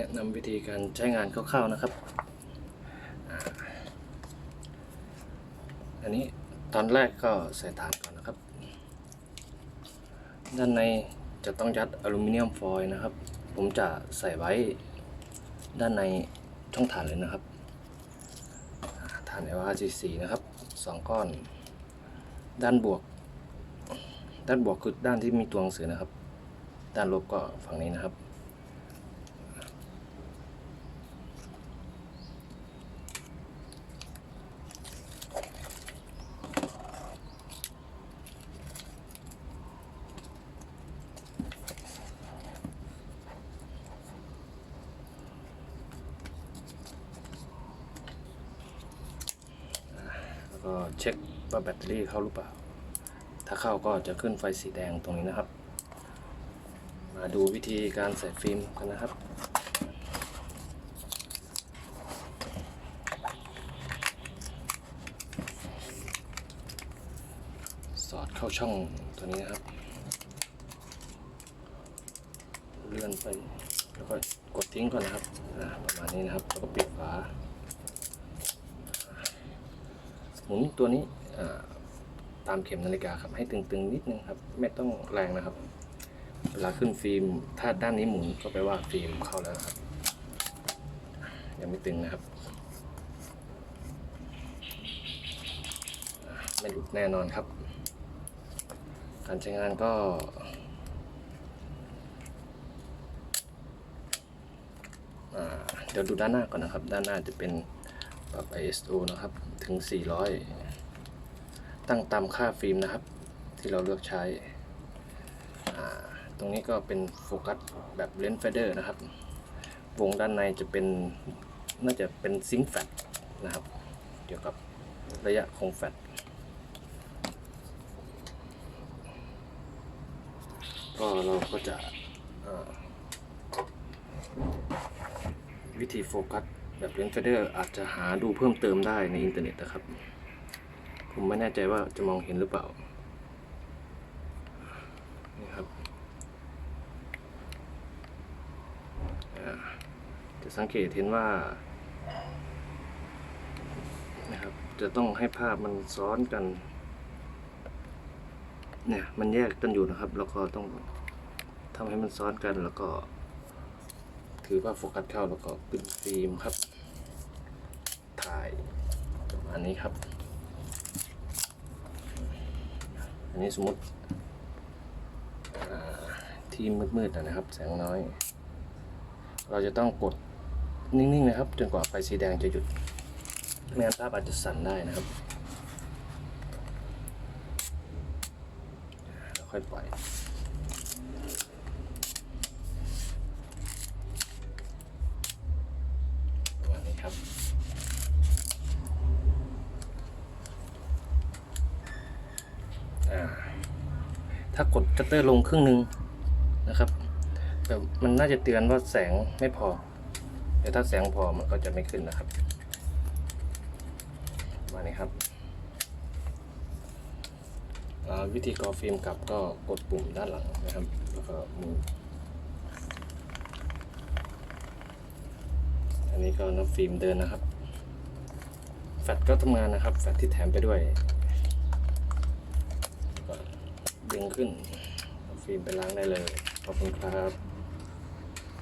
แนะนำวิธีการใช้งานคร่าวๆนะครับ อันนี้ตอนแรกก็ใส่ฐานก่อนนะครับ ด้านในจะต้องยัดอลูมิเนียมฟอยล์นะครับ ผมจะใส่ไว้ด้านในช่องฐานเลยนะครับอ่าฐาน LRGC นะครับสองก้อน ด้านบวก ด้านบวกคือด้านที่มีตัวหนังสือนะครับ ด้านลบก็ฝั่งนี้นะครับ แล้วก็เช็คว่าแบตเตอรี่เข้าหรือเปล่า ถ้าเข้าก็จะขึ้นไฟสีแดงตรงนี้นะครับ มาดูวิธีการใส่ฟิล์มกันนะครับสอดเข้าช่องตัวนี้นะครับ เลื่อนไปแล้วก็กดทิ้งก่อนนะครับประมาณนี้นะครับ แล้วก็ปิดฝา หมุนตัวนี้ตามเข็มนาฬิกาครับ ให้ตึงๆนิดนึงครับ ไม่ต้องแรงนะครับ เวลาขึ้นฟิล์ม ถ้าด้านนี้หมุนก็แปลว่าฟิล์มเข้าแล้วครับ ยังไม่ตึงนะครับ ไม่หลุดแน่นอนครับ การใช้งานก็เดี๋ยวดูด้านหน้าก่อนนะครับ ด้านหน้าจะเป็น ปรับ ISO นะครับ ถึง 400 ตั้งตามค่าฟิล์มนะครับ ที่เราเลือกใช้ ตรงนี้ก็เป็นโฟกัสแบบเลนส์เฟเดอร์นะครับ วงด้านในจะเป็น น่าจะเป็นซิงค์แฟตนะครับ เกี่ยวกับระยะคงแฟตก็เราก็จะวิธีโฟกัส แบบเลนส์เฟเดอร์อาจจะหาดูเพิ่มเติมได้ในอินเทอร์เน็ตนะครับ ผมไม่แน่ใจว่าจะมองเห็นหรือเปล่า นี่ครับ จะสังเกตเห็นว่า นะครับ จะต้องให้ภาพมันซ้อนกัน เนี่ย มันแยกกันอยู่นะครับ แล้วก็ต้องทำให้มันซ้อนกันแล้วก็ ถือว่าโฟกัสเข้าแล้วก็เป็นฟิล์มครับ ถ่ายประมาณนี้ครับ อันนี้สมมติที่มืดๆนะครับ แสงน้อย เราจะต้องกดนิ่งๆนะครับ จนกว่าไฟสีแดงจะหยุดไม่งั้นภาพอาจจะสั่นได้นะครับแล้วค่อยปล่อย ประมาณนี้ครับ อ่า ถ้ากดชัตเตอร์ลงครึ่งหนึ่งนะครับแบบมันน่าจะเตือนว่าแสงไม่พอ แต่ถ้าแสงพอมันก็จะไม่ขึ้นนะครับ มานี้ครับวิธีกรอฟิล์มกลับก็กดปุ่มด้านหลังนะครับ แล้วก็มืออันนี้ก็นับฟิล์มเดินนะครับ แฟลชก็ทำงานนะครับ แฟลชที่แถมไปด้วยก็ดึ งขึ้นฟิล์มไปล้างได้เลย ขอบคุณครับ